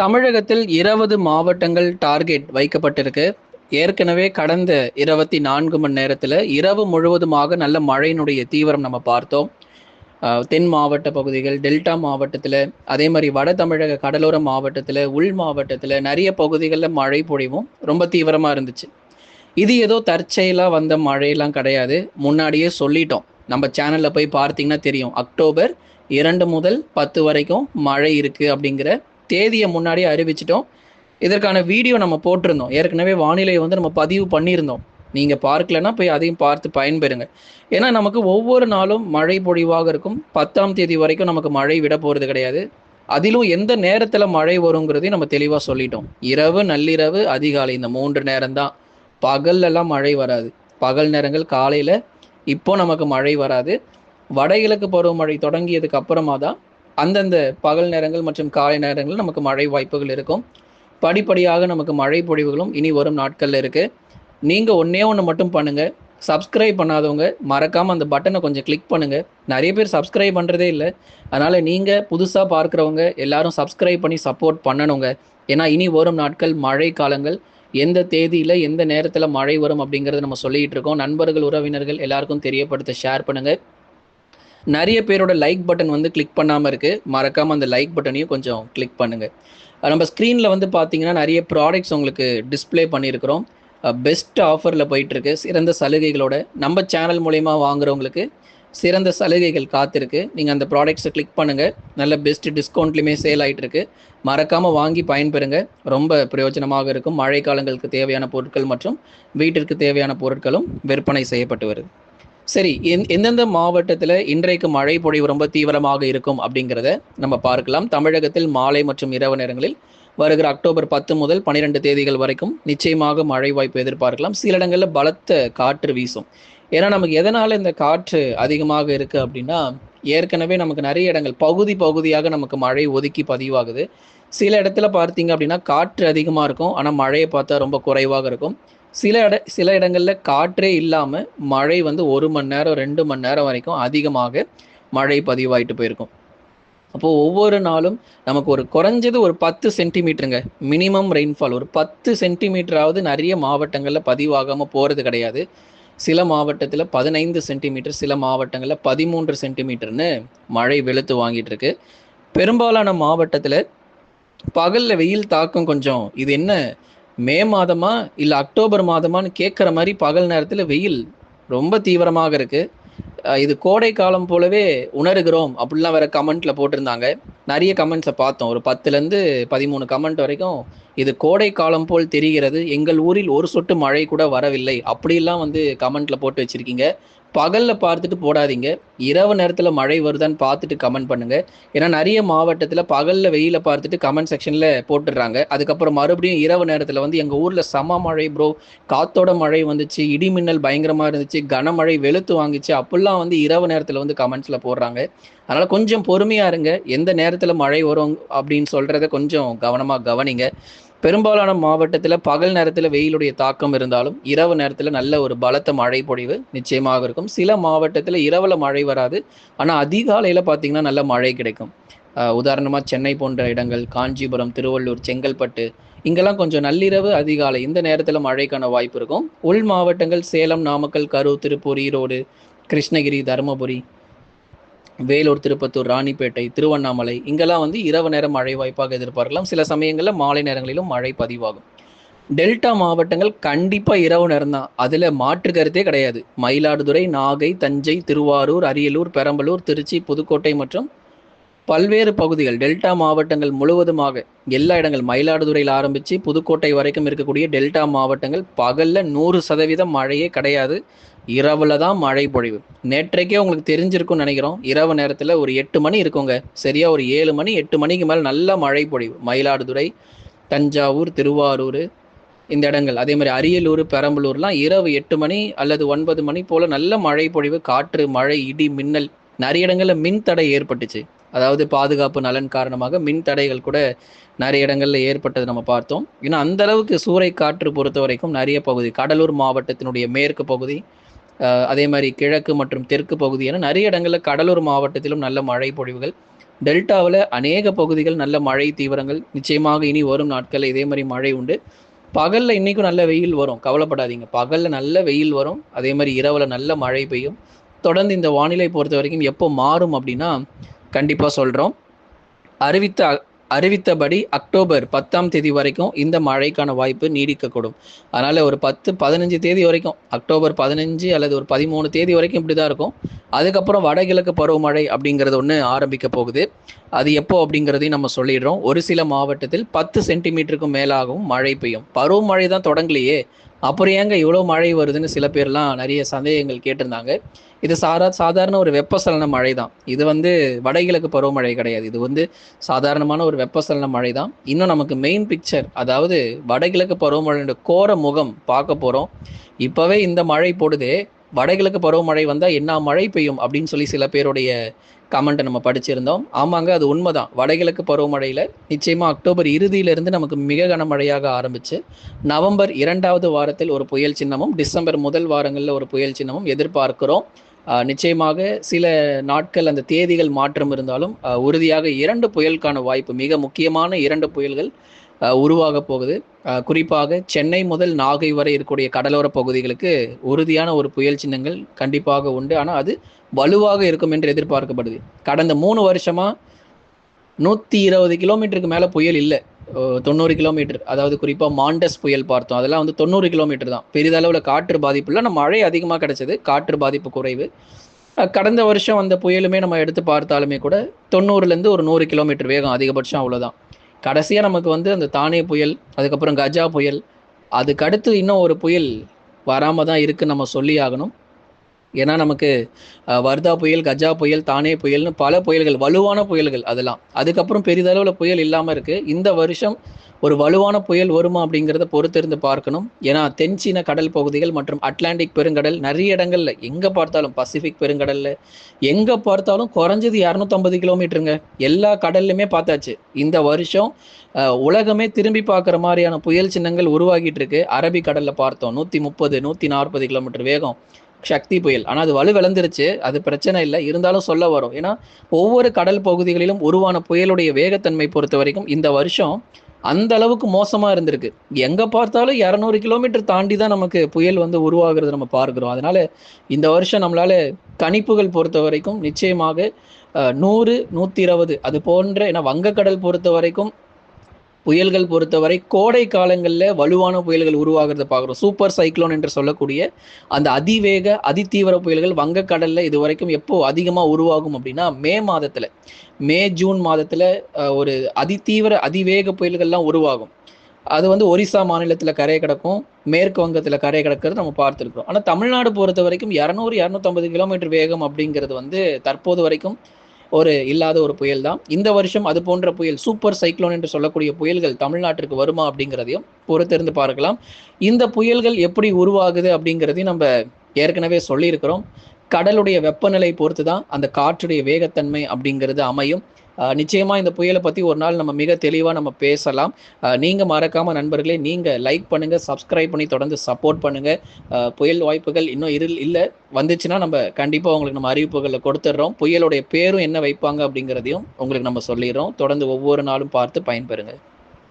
தமிழகத்தில் இருபது மாவட்டங்கள் டார்கெட் வைக்கப்பட்டிருக்கு. ஏற்கனவே கடந்த இருபத்தி நான்கு மணி நேரத்தில் இரவு முழுவதுமாக நல்ல மழையினுடைய தீவிரம் நம்ம பார்த்தோம். தென் மாவட்ட பகுதிகள் டெல்டா மாவட்டத்தில் அதே மாதிரி வட தமிழக கடலோர மாவட்டத்தில் உள் மாவட்டத்தில் நிறைய பகுதிகளில் மழை பொழிவும் ரொம்ப தீவிரமாக இருந்துச்சு. இது ஏதோ தற்செயலாக வந்த மழையெல்லாம் கிடையாது. முன்னாடியே சொல்லிட்டோம். நம்ம சேனலில் போய் பார்த்தீங்கன்னா தெரியும். அக்டோபர் இரண்டு முதல் பத்து வரைக்கும் மழை இருக்குது அப்படிங்கிற தேதியை முன்னாடியே அறிவிச்சிட்டோம். இதற்கான வீடியோ நம்ம போட்டிருந்தோம். ஏற்கனவே வானிலையை வந்து நம்ம பதிவு பண்ணியிருந்தோம். நீங்கள் பார்க்கலன்னா போய் அதையும் பார்த்து பயன்பெறுங்க ஏன்னா நமக்கு ஒவ்வொரு நாளும் மழை பொழிவாக இருக்கும். பத்தாம் தேதி வரைக்கும் நமக்கு மழை விட போகிறது கிடையாது. அதிலும் எந்த நேரத்தில் மழை வருங்கிறதையும் நம்ம தெளிவாக சொல்லிட்டோம். இரவு நள்ளிரவு அதிகாலை இந்த மூன்று நேரம்தான். பகல்லலாம் மழை வராது. பகல் நேரங்கள் காலையில் இப்போ நமக்கு மழை வராது. வடகிழக்கு பருவமழை தொடங்கியதுக்கு அப்புறமா தான் அந்தந்த பகல் நேரங்கள் மற்றும் காலை நேரங்களில் நமக்கு மழை வாய்ப்புகள் இருக்கும். படிப்படியாக நமக்கு மழை பொழிவுகளும் இனி வரும் நாட்களில் இருக்குது நீங்கள் ஒன்றே ஒன்று மட்டும் பண்ணுங்கள் சப்ஸ்கிரைப் பண்ணாதவங்க மறக்காமல் அந்த பட்டனை கொஞ்சம் கிளிக் பண்ணுங்கள் நிறைய பேர் சப்ஸ்கிரைப் பண்ணுறதே இல்லை. அதனால் நீங்கள் புதுசாக பார்க்குறவங்க எல்லாரும் சப்ஸ்கிரைப் பண்ணி சப்போர்ட் பண்ணணுங்க. ஏன்னா இனி வரும் நாட்கள் மழை காலங்கள் எந்த தேதியில் எந்த நேரத்தில் மழை வரும் அப்படிங்கிறத நம்ம சொல்லிகிட்டு இருக்கோம். நண்பர்கள் உறவினர்கள் எல்லாருக்கும் தெரியப்படுத்த ஷேர் பண்ணுங்கள் நிறைய பேரோட லைக் பட்டன் வந்து கிளிக் பண்ணாமல் இருக்குது மறக்காமல் அந்த லைக் பட்டனையும் கொஞ்சம் கிளிக் பண்ணுங்கள் நம்ம ஸ்க்ரீனில் வந்து பார்த்தீங்கன்னா நிறைய ப்ராடக்ட்ஸ் உங்களுக்கு டிஸ்ப்ளே பண்ணியிருக்கிறோம். பெஸ்ட் ஆஃபரில் போயிட்டுருக்கு. சிறந்த சலுகைகளோட நம்ம சேனல் மூலயமா வாங்குறவங்களுக்கு சிறந்த சலுகைகள் காத்திருக்கு. நீங்கள் அந்த ப்ராடக்ட்ஸை கிளிக் பண்ணுங்கள் நல்ல பெஸ்ட் டிஸ்கவுண்ட்லையுமே சேல் ஆகிட்டுருக்கு மறக்காமல் வாங்கி பயன்பெறுங்க. ரொம்ப பிரயோஜனமாக இருக்கும். மழை காலங்களுக்கு தேவையான பொருட்கள் மற்றும் வீட்டிற்கு தேவையான பொருட்களும் விற்பனை செய்யப்பட்டு வருது. சரி எந்- எந்தெந்த மாவட்டத்தில் இன்றைக்கு மழை பொழிவு ரொம்ப தீவிரமாக இருக்கும் அப்படிங்கிறத நம்ம பார்க்கலாம். தமிழகத்தில் மாலை மற்றும் இரவு நேரங்களில் வருகிற அக்டோபர் பத்து முதல் பன்னிரெண்டு தேதிகள் வரைக்கும் நிச்சயமாக மழை வாய்ப்பு எதிர்பார்க்கலாம். சில இடங்களில் பலத்த காற்று வீசும். ஏன்னா நமக்கு எதனால் இந்த காற்று அதிகமாக இருக்குது அப்படின்னா ஏற்கனவே நமக்கு நிறைய இடங்கள் பகுதி பகுதியாக நமக்கு மழை ஒதுக்கி பதிவாகுது. சில இடத்துல பார்த்தீங்க அப்படின்னா காற்று அதிகமாக இருக்கும். ஆனால் மழையை பார்த்தா ரொம்ப குறைவாக இருக்கும். சில இட சில இடங்களில் காற்றே இல்லாமல் மழை வந்து ஒரு மணி நேரம் ரெண்டு மணி நேரம் வரைக்கும் அதிகமாக மழை பதிவாயிட்டு போயிருக்கும். அப்போ ஒவ்வொரு நாளும் நமக்கு ஒரு குறைஞ்சது ஒரு பத்து சென்டிமீட்டருங்க. மினிமம் ரெயின்ஃபால் ஒரு பத்து சென்டிமீட்டராவது நிறைய மாவட்டங்களில் பதிவாகாமல் போகிறது கிடையாது. சில மாவட்டத்தில் பதினைந்து சென்டிமீட்டர் சில மாவட்டங்களில் பதிமூன்று சென்டிமீட்டர்னு மழை வெளுத்து வாங்கிட்டு இருக்கு. பெரும்பாலான மாவட்டத்தில் பகலில் வெயில் தாக்கம் கொஞ்சம். இது என்ன? மே மாதமா இல்லை அக்டோபர் மாதமான்னு கேட்குற மாதிரி பகல் நேரத்தில் வெயில் ரொம்ப தீவிரமாக இருக்கு. இது கோடை காலம் போலவே உணர்கிறோம் அப்படிலாம் வேற கமெண்ட்ல போட்டிருந்தாங்க. நிறைய கமெண்ட்ஸை பார்த்தோம். ஒரு பத்துலேருந்து பதிமூணு கமெண்ட் வரைக்கும் இது கோடை காலம் போல் தெரிகிறது. எங்கள் ஊரில் ஒரு சொட்டு மழை கூட வரவில்லை. அப்படிலாம் வந்து கமெண்ட்ல போட்டு வச்சிருக்கீங்க. பகல்ல பார்த்துட்டு போடாதீங்க. இரவு நேரத்துல மழை வருதான்னு பார்த்துட்டு கமெண்ட் பண்ணுங்க. ஏன்னா நிறைய மாவட்டத்துல பகல்ல வெயில பார்த்துட்டு கமெண்ட் செக்ஷன்ல போட்டுடுறாங்க. அதுக்கப்புறம் மறுபடியும் இரவு நேரத்துல வந்து எங்க ஊர்ல சம மழை ப்ரோ காத்தோட மழை வந்துச்சு இடி மின்னல் பயங்கரமா இருந்துச்சு கனமழை வெளுத்து வாங்கிச்சு. அப்படிலாம் வந்து இரவு நேரத்துல வந்து கமெண்ட்ஸ்ல போடுறாங்க. அதனால கொஞ்சம் பொறுமையா இருங்க. எந்த நேரத்துல மழை வரும் அப்படின்னு சொல்றத கொஞ்சம் கவனமா கவனிங்க. பெரும்பாலான மாவட்டத்தில் பகல் நேரத்தில் வெயிலுடைய தாக்கம் இருந்தாலும் இரவு நேரத்தில் நல்ல ஒரு பலத்த மழை பொழிவு நிச்சயமாக இருக்கும். சில மாவட்டத்தில் இரவில் மழை வராது. ஆனால் அதிகாலையில் பார்த்திங்கன்னா நல்ல மழை கிடைக்கும். உதாரணமாக சென்னை போன்ற இடங்கள் காஞ்சிபுரம் திருவள்ளூர் செங்கல்பட்டு இங்கெல்லாம் கொஞ்சம் நள்ளிரவு அதிகாலை இந்த நேரத்தில் மழைக்கான வாய்ப்பு இருக்கும். உள் மாவட்டங்கள் சேலம் நாமக்கல் கரூர் திருப்பூர் ஈரோடு கிருஷ்ணகிரி தருமபுரி வேலூர் திருப்பத்தூர் ராணிப்பேட்டை திருவண்ணாமலை இங்கெல்லாம் வந்து இரவு நேரம் மழை வாய்ப்பாக எதிர்பார்க்கலாம். சில சமயங்களில் மாலை நேரங்களிலும் மழை பதிவாகும். டெல்டா மாவட்டங்கள் கண்டிப்பாக இரவு நேரம் தான் அதில் மாற்று கருத்தே கிடையாது. மயிலாடுதுறை நாகை தஞ்சை திருவாரூர் அரியலூர் பெரம்பலூர் திருச்சி புதுக்கோட்டை மற்றும் பல்வேறு பகுதிகள் டெல்டா மாவட்டங்கள் முழுவதுமாக எல்லா இடங்கள் மயிலாடுதுறையில் ஆரம்பித்து புதுக்கோட்டை வரைக்கும் இருக்கக்கூடிய டெல்டா மாவட்டங்கள் பகலில் நூறு சதவீதம் மழையே கிடையாது. இரவுல தான் மழை பொழிவு. நேற்றைக்கே உங்களுக்கு தெரிஞ்சிருக்கும்னு நினைக்கிறோம். இரவு நேரத்தில் ஒரு எட்டு மணி இருக்குங்க. சரியா ஒரு ஏழு மணி எட்டு மணிக்கு மேலே நல்ல மழை பொழிவு. மயிலாடுதுறை தஞ்சாவூர் திருவாரூர் இந்த இடங்கள். அதே மாதிரி அரியலூர் பெரம்பலூர்லாம் இரவு எட்டு மணி அல்லது ஒன்பது மணி போல நல்ல மழை பொழிவு காற்று மழை இடி மின்னல் நிறைய இடங்களில் மின் தடை ஏற்பட்டுச்சு. அதாவது பாதுகாப்பு நலன் காரணமாக மின் தடைகள் கூட நிறைய இடங்களில் ஏற்பட்டது நம்ம பார்த்தோம். ஏன்னா அந்த அளவுக்கு சூறை காற்று பொறுத்த வரைக்கும் நிறைய பகுதி கடலூர் மாவட்டத்தினுடைய மேற்கு பகுதி அதே மாதிரி கிழக்கு மற்றும் தெற்கு பகுதி என நிறைய இடங்களில் கடலூர் மாவட்டத்திலும் நல்ல மழை பொழிவுகள். டெல்டாவில் அநேக பகுதிகள் நல்ல மழை தீவிரங்கள். நிச்சயமாக இனி வரும் நாட்களில் இதே மாதிரி மழை உண்டு. பகலில் இன்றைக்கும் நல்ல வெயில் வரும். கவலைப்படாதீங்க. பகலில் நல்ல வெயில் வரும். அதே மாதிரி இரவில் நல்ல மழை பெய்யும். தொடர்ந்து இந்த வானிலை பொறுத்த வரைக்கும் எப்போ மாறும் அப்படின்னா கண்டிப்பாக சொல்கிறோம் அறிவித்த அறிவித்தபடி அக்டோபர் பத்தாம் தேதி வரைக்கும் இந்த மழைக்கான வாய்ப்பு நீடிக்கக்கூடும். அதனால் ஒரு பத்து பதினஞ்சு தேதி வரைக்கும் அக்டோபர் பதினஞ்சு அல்லது ஒரு பதிமூணு தேதி வரைக்கும் இப்படி தான் இருக்கும். அதுக்கப்புறம் வடகிழக்கு பருவமழை அப்படிங்கிறது ஒன்று ஆரம்பிக்க போகுது. அது எப்போ அப்படிங்கிறதையும் நம்ம சொல்லிடுறோம். ஒரு சில மாவட்டத்தில் பத்து சென்டிமீட்டருக்கும் மேலாகவும் மழை பெய்யும். பருவமழை தான் தொடங்கலையே. அப்புறம் ஏங்க இவ்வளோ மழை வருதுன்னு சில பேர்லாம் நிறைய சந்தேகங்கள் கேட்டிருந்தாங்க. இது சாரா சாதாரண ஒரு வெப்பசலன மழை தான் இது வந்து வடகிழக்கு பருவமழை கிடையாது. இது வந்து சாதாரணமான ஒரு வெப்பசலன மழை தான் இன்னும் நமக்கு மெயின் பிக்சர் அதாவது வடகிழக்கு பருவமழையோட கோர முகம் பார்க்க போகிறோம் இப்போவே இந்த மழை போடுதே வடகிழக்கு பருவமழை வந்தால் என்ன மழை பெய்யும் அப்படின்னு சொல்லி சில பேருடைய கமெண்ட்டை நம்ம படிச்சிருந்தோம். ஆமாங்க அது உண்மைதான். வடகிழக்கு பருவமழையில் நிச்சயமாக அக்டோபர் இறுதியிலிருந்து நமக்கு மிக கனமழையாக ஆரம்பிச்சு நவம்பர் இரண்டாவது வாரத்தில் ஒரு புயல் சின்னமும் டிசம்பர் முதல் வாரங்களில் ஒரு புயல் சின்னமும் எதிர்பார்க்கிறோம். நிச்சயமாக சில நாட்கள் அந்த தேதிகள் மாற்றம் இருந்தாலும் உறுதியாக இரண்டு புயலுக்கான வாய்ப்பு மிக முக்கியமான இரண்டு புயல்கள் உருவாக போகுது. குறிப்பாக சென்னை முதல் நாகை வரை இருக்கக்கூடிய கடலோர பகுதிகளுக்கு உறுதியான ஒரு புயல் சின்னங்கள் கண்டிப்பாக உண்டு. ஆனால் அது வலுவாக இருக்கும் என்று எதிர்பார்க்கப்படுது. கடந்த மூணு வருஷமா நூற்றி இருபது கிலோமீட்டருக்கு மேலே புயல் இல்லை. தொண்ணூறு கிலோமீட்டர். அதாவது குறிப்பாக மாண்டஸ் புயல் பார்த்தோம். அதெல்லாம் வந்து தொண்ணூறு கிலோமீட்டர் தான். பெரிதளவில் காற்று பாதிப்பு இல்லை. நம்ம மழை அதிகமாக கிடைச்சது. காற்று பாதிப்பு குறைவு. கடந்த வருஷம் அந்த புயலுமே நம்ம எடுத்து பார்த்தாலுமே கூட தொண்ணூறுலேருந்து ஒரு நூறு கிலோமீட்டர் வேகம் அதிகபட்சம் அவ்வளோதான் கடைசியாக நமக்கு வந்து அந்த தானே புயல் அதுக்கப்புறம் கஜா புயல் அதுக்கு அடுத்து இன்னும் ஒரு புயல் வராமல் தான் இருக்குன்னு நம்ம சொல்லி ஆகணும். ஏன்னா நமக்கு வர்தா புயல் கஜா புயல் தானே புயல்னு பல புயல்கள் வலுவான புயல்கள் அதெல்லாம். அதுக்கப்புறம் பெரிதளவில் புயல் இல்லாமல் இருக்குது இந்த வருஷம் ஒரு வலுவான புயல் வருமா அப்படிங்கிறத பொறுத்திருந்து பார்க்கணும். ஏன்னா தென்சீன கடல் பகுதிகள் மற்றும் அட்லாண்டிக் பெருங்கடல் நிறைய இடங்கள்ல எங்கே பார்த்தாலும் பசிபிக் பெருங்கடல்ல எங்கே பார்த்தாலும் குறைஞ்சது இரநூத்தம்பது கிலோமீட்டருங்க. எல்லா கடல்லையுமே பார்த்தாச்சு. இந்த வருஷம் உலகமே திரும்பி பார்க்குற மாதிரியான புயல் சின்னங்கள் உருவாகிட்டு இருக்கு அரபிக்கடலில் பார்த்தோம் நூற்றி முப்பது நூற்றி நாற்பது கிலோமீட்டர் வேகம் சக்தி புயல். ஆனால் அது வலு விளந்துருச்சு அது பிரச்சனை இல்லை. இருந்தாலும் சொல்ல வரும். ஏன்னா ஒவ்வொரு கடல் பகுதிகளிலும் உருவான புயலுடைய வேகத்தன்மை பொறுத்த வரைக்கும் இந்த வருஷம் அந்த அளவுக்கு மோசமாக இருந்திருக்கு. எங்கே பார்த்தாலும் இரநூறு கிலோமீட்டர் தாண்டி தான் நமக்கு புயல் வந்து உருவாகிறது நம்ம பார்க்குறோம். அதனால இந்த வருஷம் நம்மளால கணிப்புகள் பொறுத்த வரைக்கும் நிச்சயமாக நூறு நூற்றி இருபது அது போன்ற ஏன்னா வங்கக்கடல் பொறுத்த வரைக்கும் புயல்கள் பொறுத்தவரை கோடை காலங்களில் வலுவான புயல்கள் உருவாகிறத பார்க்குறோம். சூப்பர் சைக்ளோன் என்று சொல்லக்கூடிய அந்த அதிவேக அதிதீவிர புயல்கள் வங்கக்கடலில் இது வரைக்கும் எப்போ அதிகமாக உருவாகும் அப்படின்னா மே மாதத்தில். மே ஜூன் மாதத்தில் ஒரு அதிதீவிர அதிவேக புயல்கள்லாம் உருவாகும். அது வந்து ஒரிசா மாநிலத்தில் கரையை கிடக்கும் மேற்கு வங்கத்தில் கரையை கிடக்கிறது நம்ம பார்த்துருக்கோம் ஆனால் தமிழ்நாடு பொறுத்த வரைக்கும் இரநூறு இரநூத்தம்பது கிலோமீட்டர் வேகம் அப்படிங்கிறது வந்து தற்போது வரைக்கும் ஒரு இல்லாத ஒரு புயல் தான். இந்த வருஷம் அது போன்ற புயல் சூப்பர் சைக்ளோன் என்று சொல்லக்கூடிய புயல்கள் தமிழ்நாட்டிற்கு வருமா அப்படிங்கிறதையும் பொறுத்திருந்து பார்க்கலாம். இந்த புயல்கள் எப்படி உருவாகுது அப்படிங்கிறதையும் நம்ம ஏற்கனவே சொல்லியிருக்கிறோம். கடலுடைய வெப்பநிலை பொறுத்து தான் அந்த காற்றுடைய வேகத்தன்மை அப்படிங்கிறது அமையும். நிச்சயமா இந்த புயலை பத்தி ஒரு நாள் நம்ம மிக தெளிவா நம்ம பேசலாம். நீங்க மறக்காம நண்பர்களே நீங்க லைக் பண்ணுங்க சப்ஸ்கிரைப் பண்ணி தொடர்ந்து சப்போர்ட் பண்ணுங்க. புயல் வாய்ப்புகள் இன்னும் இரு இல்லை வந்துச்சுன்னா நம்ம கண்டிப்பா உங்களுக்கு நம்ம அறிவிப்புகளை கொடுத்துட்றோம் புயலுடைய பேரும் என்ன வைப்பாங்க அப்படிங்கிறதையும் உங்களுக்கு நம்ம சொல்லிடுறோம். தொடர்ந்து ஒவ்வொரு நாளும் பார்த்து பயன்பெறுங்க.